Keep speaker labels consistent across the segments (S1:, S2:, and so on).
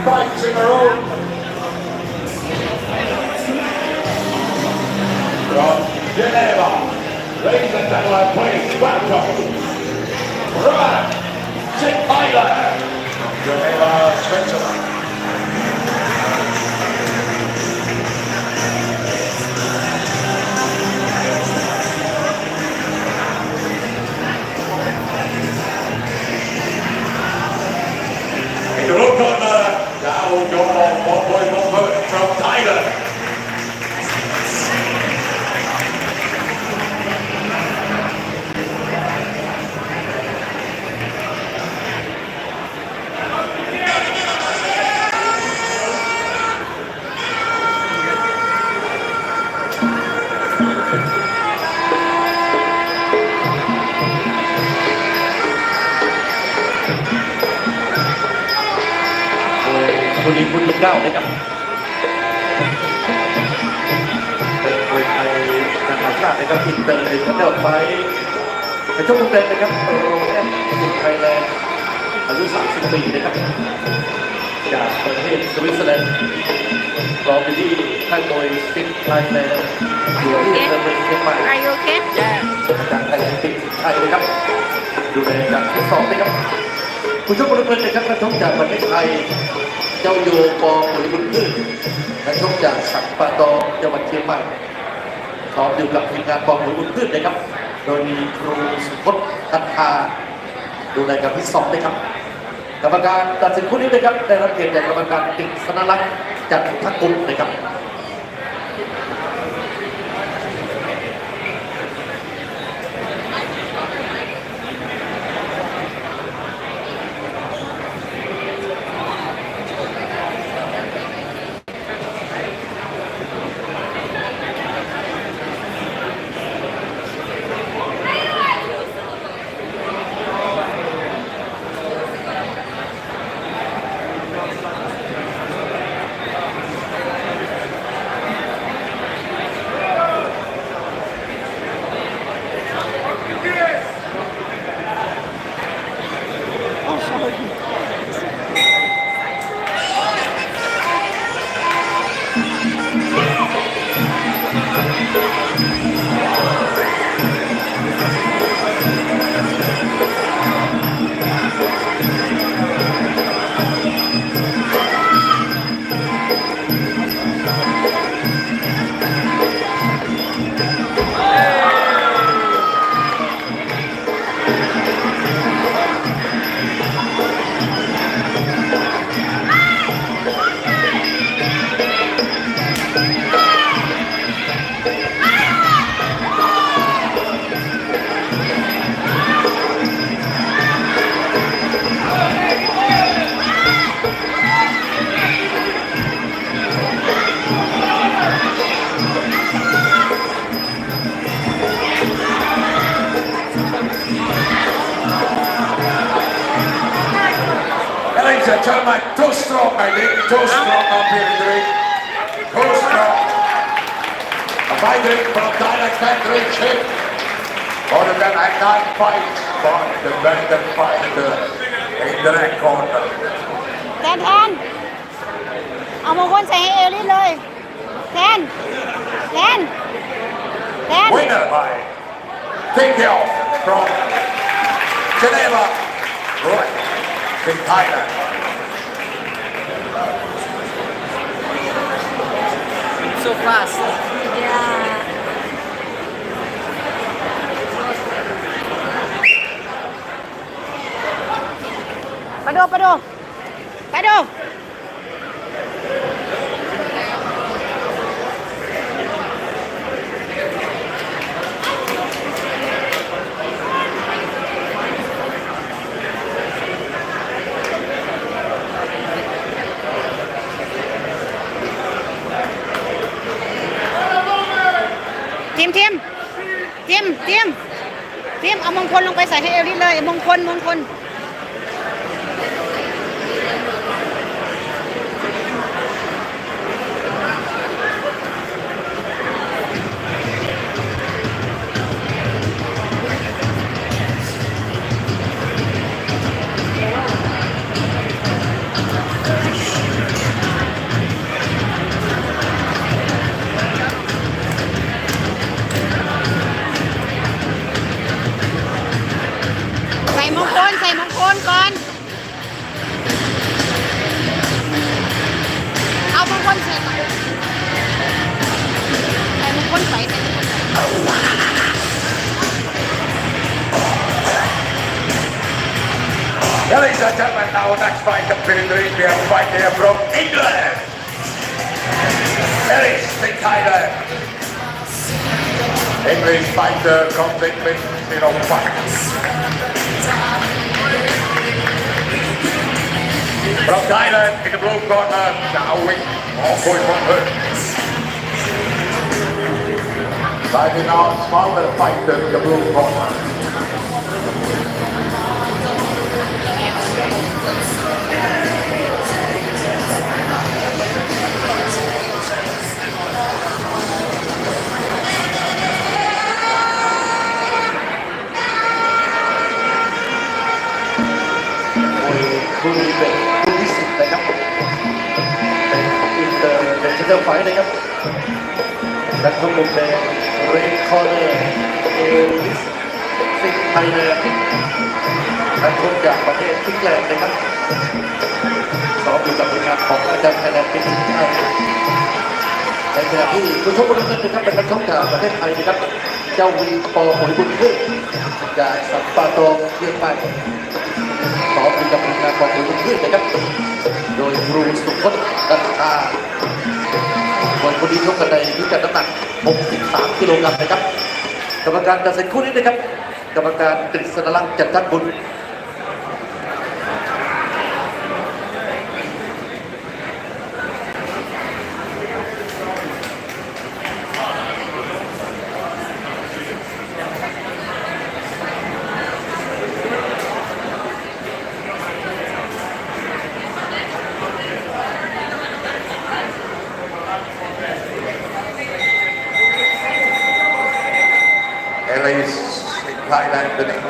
S1: in. From Geneva, ladies and gentlemen, please welcome Sittmeier from Geneva, Switzerland.
S2: คุณลิงคุณลุงเก้านะครับเป็นมวยไทยนานาชาตินะครับอินเตอร์ในชั้นเดลไฟในช่วงต้นเดือนนะครับโรแอนสุดไทยแลนด์อายุ 30 ปีนะครับ จากประเทศสวิตเซอร์แลนด์รองอยู่ที่ค่ายมวยสิทธิ์ไทยแลนด์อยู่ที่อำเภอเมืองเชียงใหม่
S3: Are you okay?
S2: อาจารย์ไทยติดไทยนะครับ ดูในการทดสอบนะครับ ผู้ชมคนเป็นนะครับนักชกจากประเทศไทย เจ้าโยกอหรือบุญพืชนักชกจากสักปะตองจังหวัดเชียงใหม่ซ้อมอยู่กับทีมงานกองหรือบุญพืชนะครับ โดยมีครูสุพจน์ทันทาดูแลการพิสองนะครับ กรรมการตัดสินคู่นี้นะครับ ได้รับเกียรติจากกรรมการติสนลักษณ์จากทักกุลนะครับ Thank you.
S1: Ladies and gentlemen, too strong, I think. Too strong up here in the ring. Too strong. A fighting from Thailand country chip. For the men, I can't fight. But the men that fight in the, in the red corner.
S3: แทนแทน เอามงคลใส่ให้เอลิสเลย แทน แทน แทน
S1: Winner by TKO from Geneva, right, in Thailand.
S3: fácil. ทีมทีมทีมเอามงคลลงไปใส่ให้เอลิสเลยมงคลมงคล
S1: now next fight competing in we have a fight here from England. The Thailand. English fighter conflict with, you know, fights. From Thailand, in the blue corner, Zhao Wing, all going from her. Fighting out smaller fighter in the blue corner.
S2: วยคู่นี้เป็นคู่ที่สิบนะครับเป็นอินเตอร์เนชั่นแนลไฟนะครับนักชกมุมแดงเรนคอร์เนอร์เอลิสสิงไทยแลนด์นักชกจากประเทศฟินแลนด์นะครับซ้อมอยู่กับผลงานของอาจารย์ไทยแลนด์เป็นทีมไทยในขณะที่ผู้ชกคนนั้นนะครับเป็นนักชกจากประเทศไทยนะครับ เจ้าวีปอหอยบุญเพื่อจากสัมปาตองเชียงใหม่ อเป็นกับผลงานของคุณพืชนะครับ โดยครูสุพจน์กันชาวันคนนี้ชกกันในพิกัดน้ำหนัก 63 กิโลกรัมนะครับ กรรมการตัดสินคู่นี้นะครับ กรรมการกฤษณลักษณ์จันทบุญ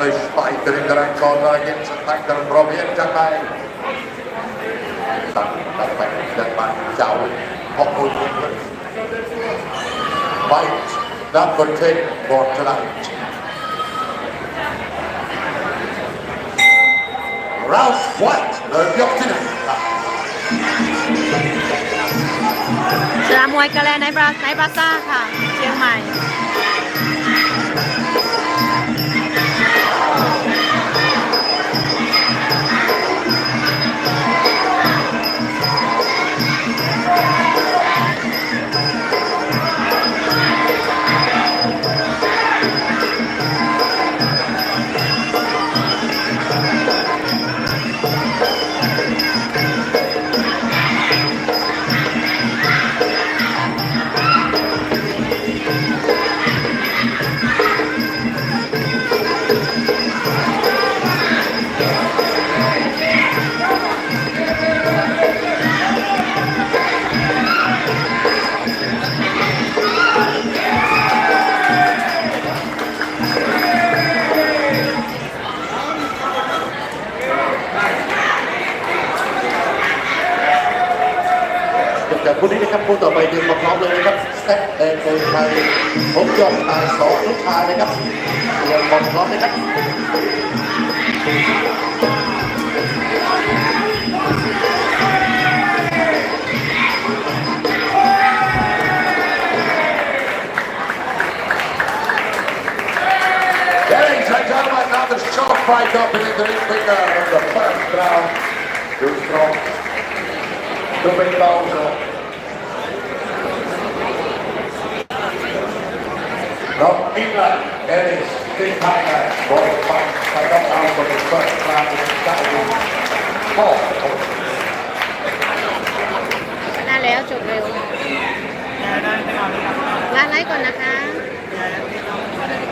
S1: Thailand, an English fighter in the right corner against a fighter from Vietnam. ตัดตัดไปดันมาเจ้าพอคุณ Fight number 10 for tonight. Round one เริ่มยกที่หนึ่งครับ
S3: สนามมวยกะแลในบราในบราซ่าค่ะ เชียงใหม่
S2: ครับคู่ต่อไปดึงมาพร้อมเลยนะครับแซ็กเตนโกยไทยผมยอมตายสองลูกชายนะครับเตรียมบอลพร้อมนะครับ
S1: ไฟก็เป็นตัวเองเป็นการรับผิดชอบเราดูตรงตัวเป็นเรา From England, there is Steve Tiger. Both fights fight up out for the first round in Saudi. Four.
S3: น่าแล้วจบเร็วลาไลฟ์ก่อนนะคะ